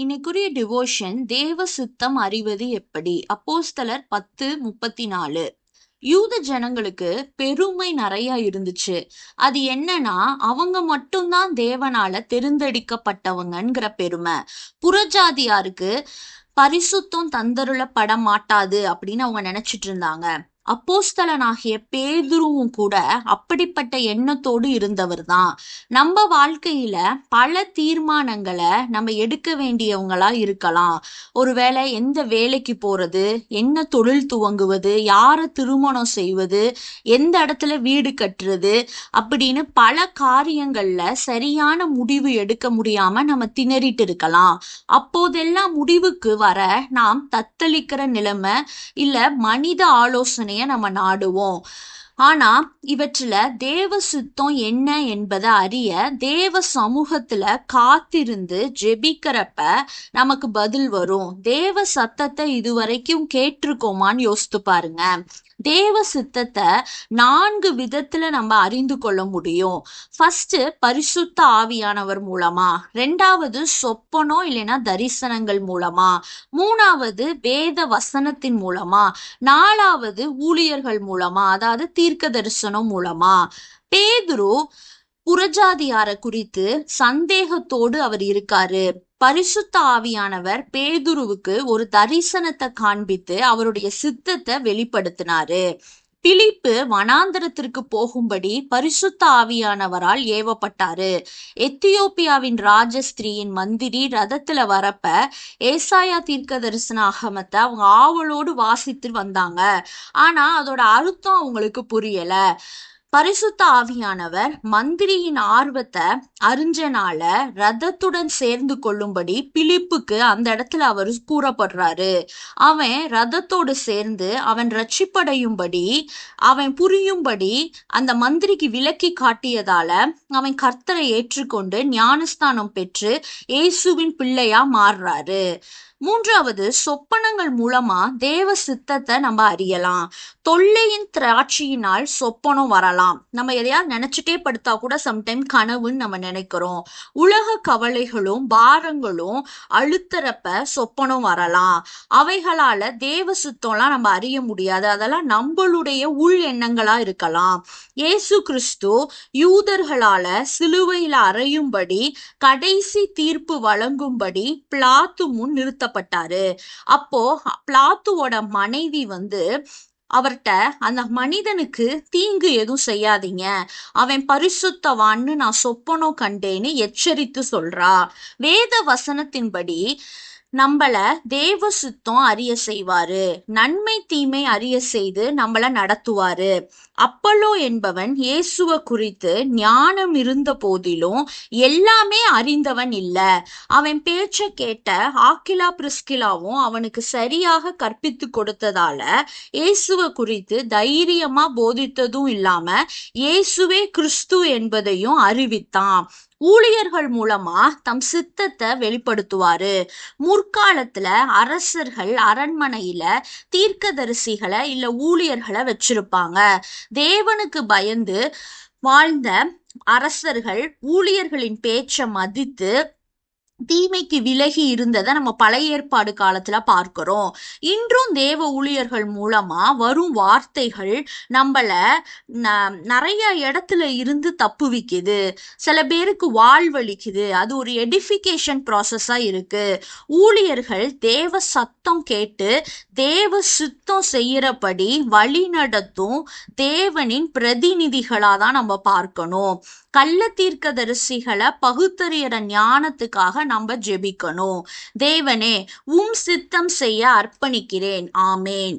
இன்னைக்குரிய devotion தேவ சுத்தம் அறிவது எப்படி? அப்போஸ்தலர் பத்து முப்பத்தி நாலு யூத ஜனங்களுக்கு பெருமை நிறைய இருந்துச்சு. அது என்னன்னா அவங்க மட்டும்தான் தேவனால தெரிந்தெடுக்கப்பட்டவங்கிற பெருமை. புறஜாதியாருக்கு பரிசுத்தம் தந்தருளப்பட மாட்டாது அப்படின்னு அவங்க நினைச்சிட்டு இருந்தாங்க. அப்போஸ்தலனாகிய பேதுருவும் கூட அப்படிப்பட்ட எண்ணத்தோடு இருந்தவர் தான் நம்ம வாழ்க்கையில பல தீர்மானங்களை நம்ம எடுக்க வேண்டியவங்களா இருக்கலாம். ஒருவேளை எந்த வேலைக்கு போறது என்ன தொழில் துவங்குவது யாரை திருமணம் செய்வது எந்த இடத்துல வீடு கட்டுறது அப்படின்னு பல காரியங்கள்ல சரியான முடிவு எடுக்க முடியாம நம்ம திணறிட்டு இருக்கலாம். அப்போதெல்லாம் முடிவுக்கு வர நாம் தத்தளிக்கிற நிலைமை இல்ல மனித ஆலோசனைய நம்ம நாடுவோம். ஆனா இவற்றுல தேவ சுத்தம் என்ன என்பதை அறிய தேவ சமூகத்துல காத்திருந்து ஜெபிக்கிறப்ப நமக்கு பதில் வரும். தேவ சத்தத்தை இதுவரைக்கும் கேட்டிருக்கோமான்னு யோசித்து பாருங்க. தேவ சித்தத்தை நான்கு விதத்துல நம்ம அறிந்து கொள்ள முடியும். ஃபர்ஸ்ட் பரிசுத்த ஆவியானவர் மூலமா. ரெண்டாவது சொப்பனோ இல்லைன்னா தரிசனங்கள் மூலமா. மூணாவது வேத வசனத்தின் மூலமா. நாலாவது ஊழியர்கள் மூலமா. அதாவது தீர்க்க தரிசனம் மூலமா. பேதுரு புறஜாதியார குறித்து சந்தேகத்தோடு அவர் இருக்காரு. பரிசுத்த ஆவியானவர் பேதுருவுக்கு ஒரு தரிசனத்தை காண்பித்து அவருடைய சித்தத்தை வெளிப்படுத்தினாரு. பிலிப்பு வனாந்தரத்திற்கு போகும்படி பரிசுத்த ஆவியானவரால் ஏவப்பட்டாரு. எத்தியோப்பியாவின் ராஜஸ்திரியின் மந்திரி ரதத்துல வரப்ப ஏசாயா தீர்க்க தரிசன அகமத்தை அவங்க ஆவலோடு வாசித்து வந்தாங்க. ஆனா அதோட அர்த்தம் அவங்களுக்கு புரியல. பரிசுத்த ஆவியானவர் மந்திரியின் ஆர்வத்தை அறிஞ்சனால ரதத்துடன் சேர்ந்து கொள்ளும்படி பிலிப்புக்கு அந்த இடத்துல அவர் கூறப்படுறாரு. அவன் ரதத்தோடு சேர்ந்து அவன் ரட்சிப்படையும்படி அவன் புரியும்படி அந்த மந்திரிக்கு விலக்கி காட்டியதால அவன் கர்த்தரை ஏற்றுக்கொண்டு ஞானஸ்தானம் பெற்று இயேசுவின் பிள்ளையா மாறுறாரு. மூன்றாவது சொப்பனங்கள் மூலமா தேவ சித்தத்தை நம்ம அறியலாம். தொல்லையின் திராட்சியினால் சொப்பனம் வரலாம். நம்ம எதையாவது நினைச்சிட்டே படுத்தா கூட சம்டைம் கனவுன்னு நம்ம நினைக்கிறோம். உலக கவலைகளும் பாரங்களும் அழுத்தறப்ப சொப்பனம் வரலாம். அவைகளால தேவ சுத்தம்லாம் நம்ம அறிய முடியாது. அதெல்லாம் நம்மளுடைய உள் எண்ணங்களா இருக்கலாம். இயேசு கிறிஸ்து யூதர்களால சிலுவையில அறையும்படி கடைசி தீர்ப்பு வழங்கும்படி பிளாத்து முன் நிறுத்தப்பட்டாரு. அப்போ பிளாத்துவோட மனைவி வந்து அவர்கிட்ட அந்த மனிதனுக்கு தீங்கு எதுவும் செய்யாதீங்க. அவன் பரிசுத்தவான்னு நான் சொப்பனோ கண்டேன்னு எச்சரித்து சொல்றா. வேத வசனத்தின்படி நம்மள தேவ சுத்தம் அறிய செய்வாரு. நன்மை தீமை அறிய செய்து நம்மள நடத்துவாரு. அப்பல்லோ என்பவன் இயேசுவ குறித்து ஞானம் இருந்த போதிலும் எல்லாமே அறிந்தவன் இல்ல. அவன் பேச்ச கேட்ட ஆக்கிலா பிரிஸ்கிலாவும் அவனுக்கு சரியாக கற்பித்து கொடுத்ததால இயேசுவ குறித்து தைரியமா போதித்ததும் இல்லாம இயேசுவே கிறிஸ்து என்பதையும் அறிவித்தான். ஊழியர்கள் மூலமா தம் சித்தத்தை வெளிப்படுத்துவாரு. முற்காலத்துல அரசர்கள் அரண்மனையில தீர்க்கதரிசிகளை இல்ல ஊழியர்களை வச்சிருப்பாங்க. தேவனுக்கு பயந்து வாழ்ந்த அரசர்கள் ஊழியர்களின் பேச்சை மதித்து தீமைக்கு விலகி இருந்ததை நம்ம பழைய ஏற்பாடு காலத்துல பார்க்கிறோம். இன்றும் தேவ ஊழியர்கள் மூலமா வரும் வார்த்தைகள் நம்மள நிறைய இடத்துல இருந்து தப்புவிக்குது. சில பேருக்கு வாழ்வழிக்குது. அது ஒரு எடிஃபிகேஷன் ப்ராசஸா இருக்கு. ஊழியர்கள் தேவ சத்தம் கேட்டு தேவ சுத்தம் செய்யறபடி வழி நடத்தும் தேவனின் பிரதிநிதிகளா தான் நம்ம பார்க்கணும். கள்ள தீர்க்கதரிசிகளை பகுத்தறியற ஞானத்துக்காக நம்ம ஜெபிக்கணும். தேவனே உம் சித்தம் செய்ய அர்ப்பணிக்கிறேன். ஆமேன்.